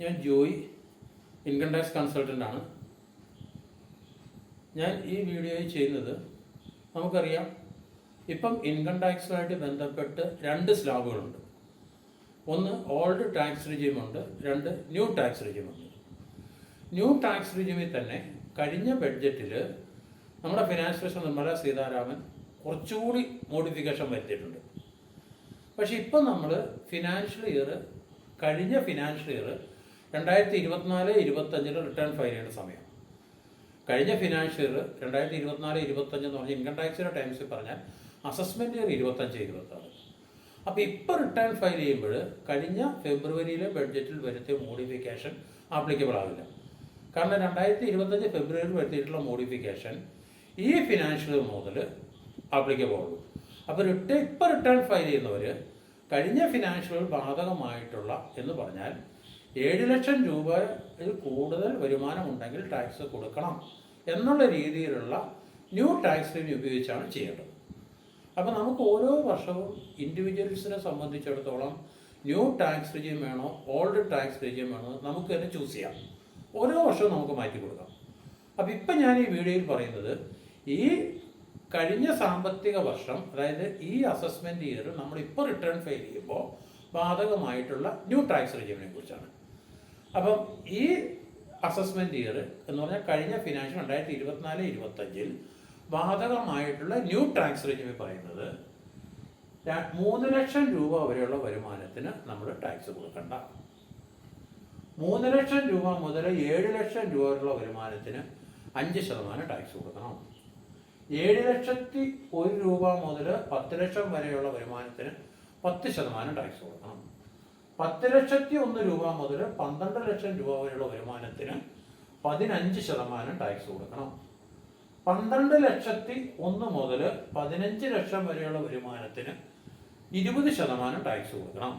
ഞാൻ Joy income tax consultant ആണ്. ഞാൻ ഈ വീഡിയോയിൽ ചെയ്യുന്നത് നമുക്കറിയാം ഇപ്പം ഇൻകം ടാക്സുമായിട്ട് ബന്ധപ്പെട്ട് രണ്ട് സ്ലാബുകളുണ്ട്. ഒന്ന് ഓൾഡ് ടാക്സ് റിജീമുണ്ട് രണ്ട് ന്യൂ ടാക്സ് റിജീമുണ്ട് ന്യൂ ടാക്സ് റിജീമിൽ തന്നെ കഴിഞ്ഞ ബഡ്ജറ്റിൽ നമ്മുടെ ഫിനാൻസ് മിനിസ്റ്റർ നിർമ്മല സീതാരാമൻ കുറച്ചുകൂടി മോഡിഫിക്കേഷൻ വരുത്തിയിട്ടുണ്ട്. പക്ഷേ ഇപ്പം നമ്മൾ ഫിനാൻഷ്യൽ ഇയർ കഴിഞ്ഞ ഫിനാൻഷ്യൽ ഇയർ രണ്ടായിരത്തി ഇരുപത്തിനാല് ഇരുപത്തഞ്ചിന് റിട്ടേൺ ഫയൽ ചെയ്യേണ്ട സമയം. കഴിഞ്ഞ ഫിനാൻഷ്യൽ ഇയർ രണ്ടായിരത്തി ഇരുപത്തിനാല് ഇരുപത്തഞ്ച് എന്ന് പറഞ്ഞാൽ ഇൻകം ടാക്സിന്റെ ടൈംസിൽ പറഞ്ഞാൽ അസസ്മെന്റ് ഇയർ ഇരുപത്തഞ്ച് ഇരുപത്താറ് അപ്പോൾ ഇപ്പോൾ റിട്ടേൺ ഫയൽ ചെയ്യുമ്പോൾ കഴിഞ്ഞ ഫെബ്രുവരിയിലെ ബഡ്ജറ്റിൽ വരുത്തിയ മോഡിഫിക്കേഷൻ ആപ്ലിക്കബിൾ ആവില്ല. കാരണം രണ്ടായിരത്തി ഇരുപത്തഞ്ച് ഫെബ്രുവരിയിൽ വരുത്തിയിട്ടുള്ള മോഡിഫിക്കേഷൻ ഈ ഫിനാൻഷ്യൽ മുതൽ ആപ്ലിക്കബിൾ ഉള്ളൂ അപ്പോൾ റിട്ടേൺ ഇപ്പോൾ റിട്ടേൺ ഫയൽ ചെയ്യുന്നവർ കഴിഞ്ഞ ഫിനാൻഷ്യൽ ബാധകമായിട്ടുള്ള എന്ന് പറഞ്ഞാൽ ഏഴ് ലക്ഷം രൂപയിൽ കൂടുതൽ വരുമാനം ഉണ്ടെങ്കിൽ ടാക്സ് കൊടുക്കണം എന്നുള്ള രീതിയിലുള്ള ന്യൂ ടാക്സ് റിവ്യൂ ഉപയോഗിച്ചാണ് ചെയ്യേണ്ടത്. അപ്പോൾ നമുക്ക് ഓരോ വർഷവും ഇൻഡിവിജ്വൽസിനെ സംബന്ധിച്ചിടത്തോളം ന്യൂ ടാക്സ് റിജീം വേണോ ഓൾഡ് ടാക്സ് റിജീം വേണോ നമുക്ക് തന്നെ ചൂസ് ചെയ്യാം. ഓരോ വർഷവും നമുക്ക് മാറ്റി കൊടുക്കാം. അപ്പോൾ ഇപ്പം ഞാൻ ഈ വീഡിയോയിൽ പറയുന്നത് ഈ കഴിഞ്ഞ സാമ്പത്തിക വർഷം അതായത് ഈ അസസ്മെന്റ് ഇയർ നമ്മൾ ഇപ്പോൾ റിട്ടേൺ ഫയൽ ചെയ്യുമ്പോൾ ബാധകമായിട്ടുള്ള ന്യൂ ടാക്സ് റിജീമിനെ കുറിച്ചാണ്. അപ്പം ഈ അസസ്മെന്റ് ഇയർ എന്ന് പറഞ്ഞാൽ കഴിഞ്ഞ ഫിനാൻഷ്യൽ രണ്ടായിരത്തി ഇരുപത്തിനാല് ഇരുപത്തഞ്ചിൽ ബാധകമായിട്ടുള്ള ന്യൂ ടാക്സ് റെജിമി പറയുന്നത് മൂന്ന് ലക്ഷം രൂപ വരെയുള്ള വരുമാനത്തിന് നമ്മൾ ടാക്സ് കൊടുക്കണ്ട. മൂന്ന് ലക്ഷം രൂപ മുതൽ ഏഴ് ലക്ഷം രൂപ വരെയുള്ള വരുമാനത്തിന് അഞ്ച് ശതമാനം ടാക്സ് കൊടുക്കണം. ഏഴ് ലക്ഷത്തി ഒരു രൂപ മുതൽ പത്ത് ലക്ഷം വരെയുള്ള വരുമാനത്തിന് പത്ത് ശതമാനം ടാക്സ് കൊടുക്കണം. പത്ത് ലക്ഷത്തി ഒന്ന് രൂപ മുതൽ പന്ത്രണ്ട് ലക്ഷം രൂപ വരെയുള്ള വരുമാനത്തിന് പതിനഞ്ച് ശതമാനം ടാക്സ് കൊടുക്കണം. പന്ത്രണ്ട് ലക്ഷത്തി ഒന്ന് മുതൽ പതിനഞ്ച് ലക്ഷം വരെയുള്ള വരുമാനത്തിന് ഇരുപത് ശതമാനം ടാക്സ് കൊടുക്കണം.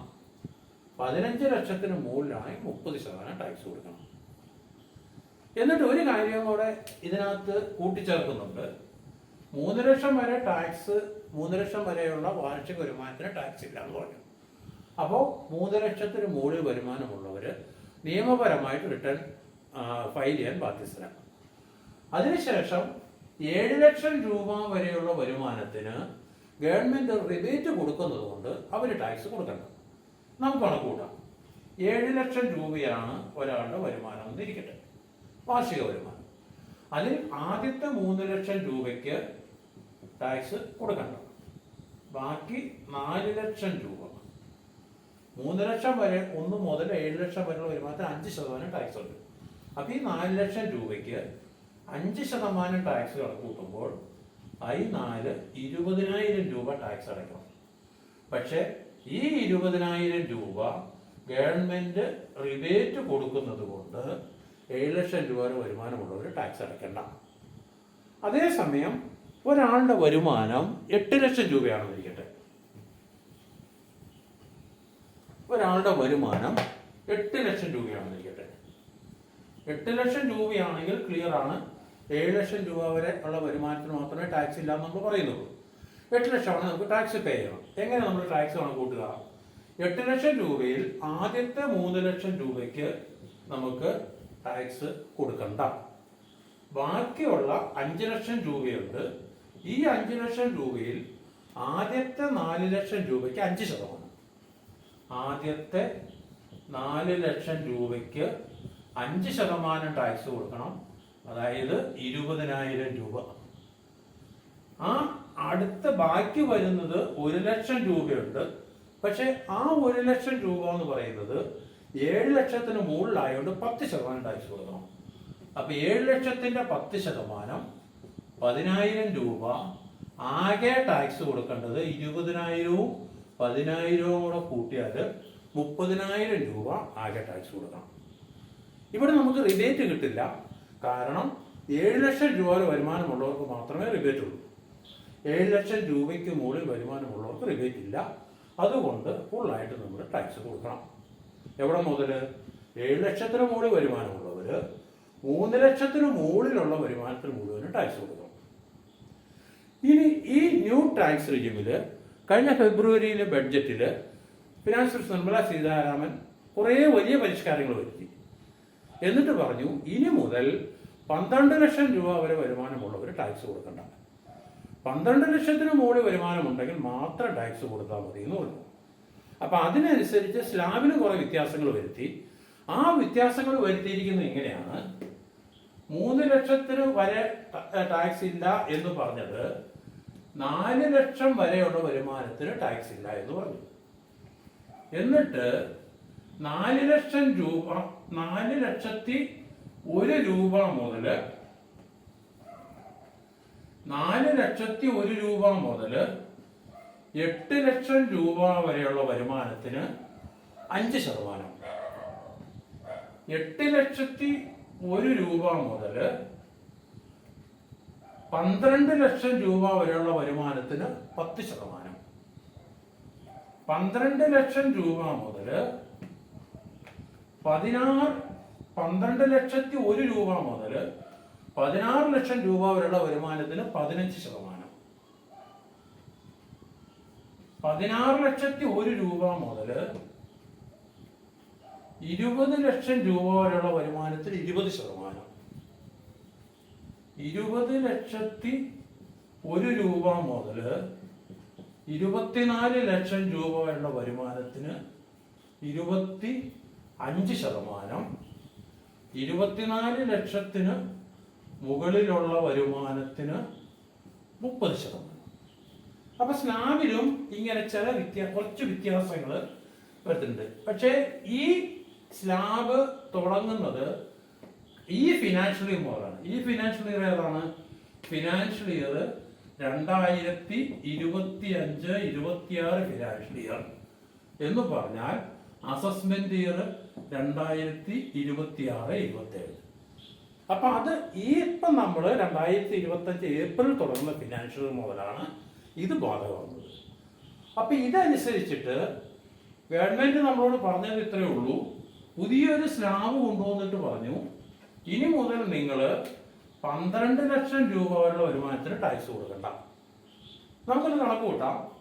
പതിനഞ്ച് ലക്ഷത്തിന് മുകളിലാണെങ്കിൽ മുപ്പത് ശതമാനം ടാക്സ് കൊടുക്കണം. എന്നിട്ട് ഒരു കാര്യം കൂടെ ഇതിനകത്ത് കൂട്ടിച്ചേർക്കുന്നുണ്ട്. മൂന്ന് ലക്ഷം വരെ ടാക്സ് മൂന്ന് ലക്ഷം വരെയുള്ള വാർഷിക വരുമാനത്തിന് ടാക്സ് ഇല്ല എന്ന് പറഞ്ഞു. അപ്പോൾ മൂന്ന് ലക്ഷത്തിന് മുകളിൽ വരുമാനമുള്ളവർ നിയമപരമായിട്ട് റിട്ടേൺ ഫയൽ ചെയ്യാൻ ബാധ്യസ്ഥരാണ്. അതിനുശേഷം ഏഴ് ലക്ഷം രൂപ വരെയുള്ള വരുമാനത്തിന് ഗവൺമെന്റ് റിബേറ്റ് കൊടുക്കുന്നത് കൊണ്ട് അവർ ടാക്സ് കൊടുക്കണം. നമുക്ക് കണക്ക് കൂട്ടാം. ഏഴ് ലക്ഷം രൂപയാണ് ഒരാളുടെ വരുമാനം എന്നിരിക്കട്ടെ. വാർഷിക വരുമാനം. അതിൽ ആദ്യത്തെ മൂന്ന് ലക്ഷം രൂപയ്ക്ക് ടാക്സ് കൊടുക്കണം. ബാക്കി നാല് ലക്ഷം രൂപ മൂന്ന് ലക്ഷം വരെ ഒന്ന് മുതൽ ഏഴ് ലക്ഷം വരെയുള്ള വരുമാനത്തിന് അഞ്ച് ശതമാനം ടാക്സ് ഉണ്ട്. അപ്പോൾ ഈ നാല് ലക്ഷം രൂപയ്ക്ക് അഞ്ച് ശതമാനം ടാക്സ് കണക്കൂട്ടുമ്പോൾ ഐ നാല് ഇരുപതിനായിരം രൂപ ടാക്സ് അടയ്ക്കണം. പക്ഷേ ഈ ഇരുപതിനായിരം രൂപ ഗവൺമെന്റ് റിബേറ്റ് കൊടുക്കുന്നത് കൊണ്ട് ഏഴ് ലക്ഷം രൂപ വരെ വരുമാനമുള്ളവർ ടാക്സ് അടയ്ക്കണ്ട. അതേസമയം ഒരാളുടെ വരുമാനം എട്ട് ലക്ഷം രൂപയാണെന്ന് ഇരിക്കട്ടെ ഒരാളുടെ വരുമാനം എട്ട് ലക്ഷം രൂപയാണെന്ന് ഇരിക്കട്ടെ എട്ട് ലക്ഷം രൂപയാണെങ്കിൽ ക്ലിയർ ആണ്. ഏഴ് ലക്ഷം രൂപ വരെ ഉള്ള വരുമാനത്തിന് മാത്രമേ ടാക്സ് ഇല്ല എന്ന് നമ്മൾ പറയുന്നുള്ളൂ. എട്ട് ലക്ഷമാണ് നമുക്ക് ടാക്സ് പേ ചെയ്യണം. എങ്ങനെ നമ്മൾ ടാക്സ് കണക്കൂട്ടുക എട്ട് ലക്ഷം രൂപയിൽ ആദ്യത്തെ മൂന്ന് ലക്ഷം രൂപയ്ക്ക് നമുക്ക് ടാക്സ് കൊടുക്കണ്ട. ബാക്കിയുള്ള അഞ്ച് ലക്ഷം രൂപയുണ്ട്. ഈ അഞ്ച് ലക്ഷം രൂപയിൽ ആദ്യത്തെ നാല് ലക്ഷം രൂപയ്ക്ക് അഞ്ച് ശതമാനം. ആദ്യത്തെ നാല് ലക്ഷം രൂപയ്ക്ക് അഞ്ച് ശതമാനം ടാക്സ് കൊടുക്കണം. അതായത് ഇരുപതിനായിരം രൂപ. ആ അടുത്ത ബാക്കി വരുന്നത് ഒരു ലക്ഷം രൂപയുണ്ട്. പക്ഷെ ആ ഒരു ലക്ഷം രൂപ എന്ന് പറയുന്നത് ഏഴ് ലക്ഷത്തിന് മുകളിലായതുകൊണ്ട് പത്ത് ശതമാനം ടാക്സ് കൊടുക്കണം. അപ്പൊ ഏഴ് ലക്ഷത്തിന്റെ പത്ത് ശതമാനം പതിനായിരം രൂപ ആകെ ടാക്സ് കൊടുക്കേണ്ടത് ഇരുപതിനായിരവും പതിനായിരവും കൂടെ കൂട്ടിയാൽ മുപ്പതിനായിരം രൂപ ആകെ ടാക്സ് കൊടുക്കണം. ഇവിടെ നമുക്ക് റിബേറ്റ് കിട്ടില്ല. കാരണം ഏഴ് ലക്ഷം രൂപ വരെ വരുമാനമുള്ളവർക്ക് മാത്രമേ റിബേറ്റ് ഉള്ളൂ. ഏഴ് ലക്ഷം രൂപയ്ക്ക് മുകളിൽ വരുമാനമുള്ളവർക്ക് റിബേറ്റ് ഇല്ല. അതുകൊണ്ട് ഫുള്ളായിട്ട് നമ്മൾ ടാക്സ് കൊടുക്കണം. എവിടെ മുതൽ ഏഴ് ലക്ഷത്തിന് മുകളിൽ വരുമാനമുള്ളവർ മൂന്ന് ലക്ഷത്തിന് മുകളിലുള്ള വരുമാനത്തിന് മുഴുവനും ടാക്സ് കൊടുക്കണം. ഇനി ഈ ന്യൂ ടാക്സ് റിജിമിൽ കഴിഞ്ഞ ഫെബ്രുവരിയിലെ ബഡ്ജറ്റിൽ ഫിനാൻസ് മിനിസ്റ്റർ നിർമ്മല സീതാരാമൻ കുറേ വലിയ പരിഷ്കാരങ്ങൾ വരുത്തി. എന്നിട്ട് പറഞ്ഞു ഇനി മുതൽ പന്ത്രണ്ട് ലക്ഷം രൂപ വരെ വരുമാനമുള്ളവർ ടാക്സ് കൊടുക്കണ്ട. പന്ത്രണ്ട് ലക്ഷത്തിന് മുകളിൽ വരുമാനമുണ്ടെങ്കിൽ മാത്രം ടാക്സ് കൊടുത്താൽ മതി എന്ന് പറഞ്ഞു. അപ്പം അതിനനുസരിച്ച് സ്ലാബിന് കുറേ വ്യത്യാസങ്ങൾ വരുത്തി. ആ വ്യത്യാസങ്ങൾ വരുത്തിയിരിക്കുന്നത് എങ്ങനെയാണ്? മൂന്ന് ലക്ഷത്തിന് വരെ ടാക്സ് ഇല്ല എന്ന് പറഞ്ഞത് നാല് ലക്ഷം വരെയുള്ള വരുമാനത്തിന് ടാക്സ് ഇല്ല എന്ന് പറഞ്ഞു. എന്നിട്ട് നാല് ലക്ഷം രൂപ നാല് ലക്ഷത്തി ഒരു രൂപ മുതൽ നാല് ലക്ഷത്തി ഒരു രൂപ മുതൽ എട്ട് ലക്ഷം രൂപ വരെയുള്ള വരുമാനത്തിന് അഞ്ച് ശതമാനം. എട്ട് ലക്ഷത്തി ഒരു രൂപ മുതൽ പന്ത്രണ്ട് ലക്ഷം രൂപ വരെയുള്ള വരുമാനത്തിന് പത്ത് ശതമാനം. പന്ത്രണ്ട് ലക്ഷം രൂപ മുതൽ പതിനാറ് പന്ത്രണ്ട് ലക്ഷത്തി ഒരു രൂപ മുതൽ പതിനാറ് ലക്ഷം രൂപ വരെയുള്ള വരുമാനത്തിന് പതിനഞ്ച് ശതമാനം. പതിനാറ് ലക്ഷത്തി ഒരു രൂപ മുതൽ ഇരുപത് ലക്ഷം രൂപ വരെയുള്ള വരുമാനത്തിന് ഇരുപത് ശതമാനം. ഇരുപത് ലക്ഷത്തി ഒരു രൂപ മുതൽ ഇരുപത്തിനാല് ലക്ഷം രൂപ വരെയുള്ള വരുമാനത്തിന് ഇരുപത്തി അഞ്ച് ശതമാനം. ഇരുപത്തിനാല് ലക്ഷത്തിന് മുകളിലുള്ള വരുമാനത്തിന് മുപ്പത് ശതമാനം. അപ്പൊ സ്ലാബിലും ഇങ്ങനെ ചില വ്യത്യാ കുറച്ച് വ്യത്യാസങ്ങൾ വരുന്നുണ്ട് പക്ഷേ ഈ സ്ലാബ് തുടങ്ങുന്നത് ഈ ഇയർ മുതലാണ്. ഈ ഫിനാൻഷ്യൽ ഇയർ ഏതാണ്? ഫിനാൻഷ്യൽ ഇയർ രണ്ടായിരത്തി ഇരുപത്തി അഞ്ച് ഇരുപത്തിയാറ് ഫിനാൻഷ്യൽ ഇയർ എന്ന് പറഞ്ഞാൽ അസസ്മെന്റ് ഇയർ രണ്ടായിരത്തി ഇരുപത്തി ആറ് ഇരുപത്തി ഏഴ് അപ്പൊ അത് ഈ ഇപ്പം നമ്മൾ രണ്ടായിരത്തി ഇരുപത്തി അഞ്ച് ഏപ്രിൽ തുടങ്ങുന്ന ഫിനാൻഷ്യൽ മുതലാണ് ഇത് ബാധകമാകുന്നത്. അപ്പൊ ഇതനുസരിച്ചിട്ട് ഗവൺമെന്റ് നമ്മളോട് പറഞ്ഞത് ഇത്രയേ ഉള്ളൂ. പുതിയൊരു സ്ലാബ് കൊണ്ടുവന്നിട്ട് പറഞ്ഞു ഇനി മുതൽ നിങ്ങൾ പന്ത്രണ്ട് ലക്ഷം രൂപ വരെയുള്ള വരുമാനത്തിന് ടാക്സ് കൊടുക്കണ്ട. നമുക്കൊരു കണക്ക് കൂട്ടാം.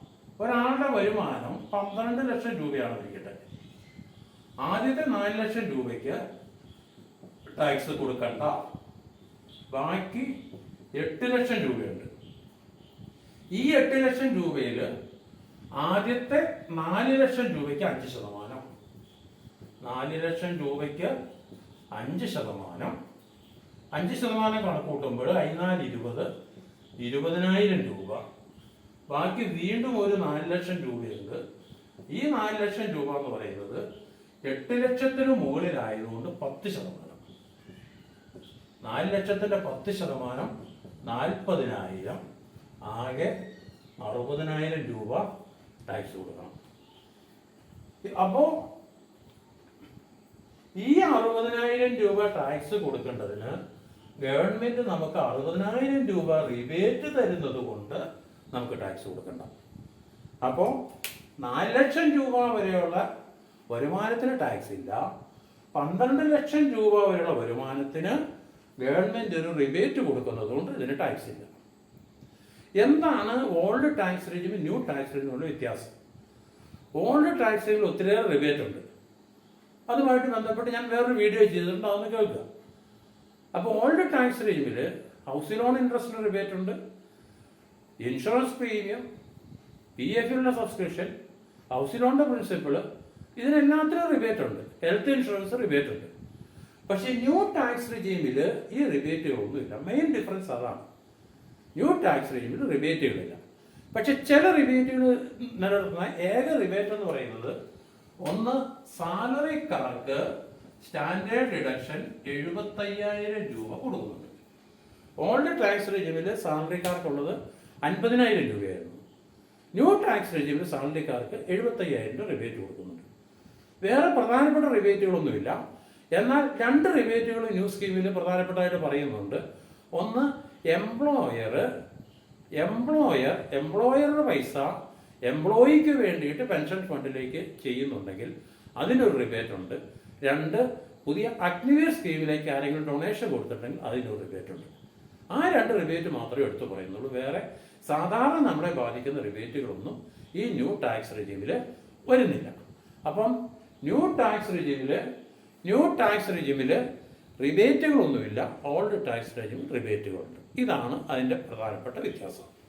ഒരാളുടെ വരുമാനം പന്ത്രണ്ട് ലക്ഷം രൂപയാണ് ഇരിക്കട്ടെ ആദ്യത്തെ നാല് ലക്ഷം രൂപയ്ക്ക് ടാക്സ് കൊടുക്കണ്ട. ബാക്കി എട്ട് ലക്ഷം രൂപയുണ്ട്. ഈ എട്ട് ലക്ഷം രൂപയിൽ ആദ്യത്തെ നാല് ലക്ഷം രൂപയ്ക്ക് അഞ്ച് ശതമാനം. നാല് ലക്ഷം രൂപയ്ക്ക് അഞ്ച് ശതമാനം. അഞ്ച് ശതമാനം കണക്കൂട്ടുമ്പോൾ അതിനാല് ഇരുപത് ഇരുപതിനായിരം രൂപ. ബാക്കി വീണ്ടും ഒരു നാല് ലക്ഷം രൂപയുണ്ട്. ഈ നാല് ലക്ഷം രൂപ എന്ന് പറയുന്നത് എട്ട് ലക്ഷത്തിന് മുകളിലായതുകൊണ്ട് പത്ത് ശതമാനം. നാല് ലക്ഷത്തിന്റെ പത്ത് ശതമാനം നാൽപ്പതിനായിരം. ആകെ അറുപതിനായിരം രൂപ ടാക്സ് കൊടുക്കണം. അപ്പോ ഈ അറുപതിനായിരം രൂപ ടാക്സ് കൊടുക്കേണ്ടതിന് ഗവൺമെന്റ് നമുക്ക് അറുപതിനായിരം രൂപ റിബേറ്റ് തരുന്നത് കൊണ്ട് നമുക്ക് ടാക്സ് കൊടുക്കണ്ട. അപ്പോൾ നാല് ലക്ഷം രൂപ വരെയുള്ള വരുമാനത്തിന് ടാക്സ് ഇല്ല. പന്ത്രണ്ട് ലക്ഷം രൂപ വരെയുള്ള വരുമാനത്തിന് ഗവൺമെന്റ് ഒരു റിബേറ്റ് കൊടുക്കുന്നതുകൊണ്ട് ഇതിന് ടാക്സ് ഇല്ല. എന്താണ് ഓൾഡ് ടാക്സ് റേഞ്ചും ന്യൂ ടാക്സ് റേജിനുള്ള വ്യത്യാസം? ഓൾഡ് ടാക്സ് റേഞ്ചിൽ ഒത്തിരിയേറെ റിബേറ്റ് ഉണ്ട്. അതുമായിട്ട് ബന്ധപ്പെട്ട് ഞാൻ വേറൊരു വീഡിയോ ചെയ്തിട്ടുണ്ട് അതൊന്ന് കേൾക്കുക. അപ്പോൾ ഓൾഡ് ടാക്സ് റേഞ്ചിൽ ഹൗസിംഗ് ലോൺ ഇൻട്രസ്റ്റ് റിബേറ്റ് ഉണ്ട് ഇൻഷുറൻസ് പ്രീമിയം പി എഫിലുള്ള സബ്സ്ക്രിപ്ഷൻ ഹൗസിംഗ് ലോണിന്റെ പ്രിൻസിപ്പിൾ ഇതിനെല്ലാത്തിനും റിബേറ്റ് ഉണ്ട്. ഹെൽത്ത് ഇൻഷുറൻസ് റിബേറ്റ് ഉണ്ട്. പക്ഷേ ന്യൂ ടാക്സ് റിജീമിൽ ഈ റിബേറ്റ് റിബേറ്റുകളൊന്നുമില്ല മെയിൻ ഡിഫറൻസ് അതാണ്. ന്യൂ ടാക്സ് റിജീമിൽ റിബേറ്റുകളില്ല പക്ഷെ ചില റിബേറ്റുകൾ നിലനിർത്തുന്ന ഏക റിബേറ്റ് എന്ന് പറയുന്നത് ഒന്ന് സാലറിക്കാർക്ക് സ്റ്റാൻഡേർഡ് ഡിഡക്ഷൻ എഴുപത്തയ്യായിരം രൂപ കൊടുക്കുന്നുണ്ട്. ഓൾഡ് ടാക്സ് റെജിമിൽ സാലറിക്കാർക്കുള്ളത് അൻപതിനായിരം രൂപയായിരുന്നു. ന്യൂ ടാക്സ് റെജിമിൽ സാലറിക്കാർക്ക് എഴുപത്തയ്യായിരം രൂപ റിബേറ്റ് കൊടുക്കുന്നുണ്ട്. വേറെ പ്രധാനപ്പെട്ട റിബേറ്റുകളൊന്നുമില്ല എന്നാൽ രണ്ട് റിബേറ്റുകൾ ന്യൂ സ്കീമിൽ പ്രധാനപ്പെട്ടതായിട്ട് പറയുന്നുണ്ട്. ഒന്ന് എംപ്ലോയർ എംപ്ലോയർ എംപ്ലോയറുടെ പൈസ എംപ്ലോയിക്ക് വേണ്ടിയിട്ട് പെൻഷൻ ഫണ്ടിലേക്ക് ചെയ്യുന്നുണ്ടെങ്കിൽ അതിനൊരു റിബേറ്റ് ഉണ്ട്. രണ്ട് പുതിയ അഗ്നിവീർ സ്കീമിലേക്ക് ആരെങ്കിലും ഡൊണേഷൻ കൊടുത്തിട്ടുണ്ടെങ്കിൽ അതിനൊരു റിബേറ്റ് ഉണ്ട്. ആ രണ്ട് റിബേറ്റ് മാത്രമേ എടുത്തു പറയുന്നുള്ളൂ. വേറെ സാധാരണ നമ്മളെ ബാധിക്കുന്ന റിബേറ്റുകളൊന്നും ഈ ന്യൂ ടാക്സ് റിജീമിൽ വരുന്നില്ല. അപ്പം ന്യൂ ടാക്സ് റിജീമിൽ ന്യൂ ടാക്സ് റിജീമിൽ റിബേറ്റുകളൊന്നുമില്ല. ഓൾഡ് ടാക്സ് റിജീമിൽ റിബേറ്റുകളുണ്ട്. ഇതാണ് അതിന്റെ പ്രധാനപ്പെട്ട വ്യത്യാസം.